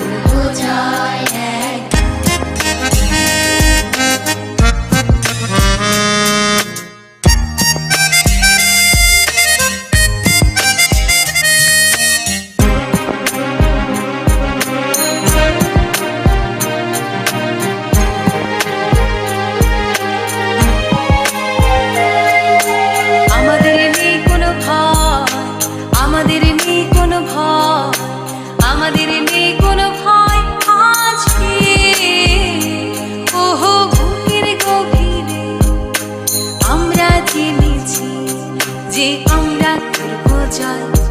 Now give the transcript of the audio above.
বোঝা যে আমরা করব জয়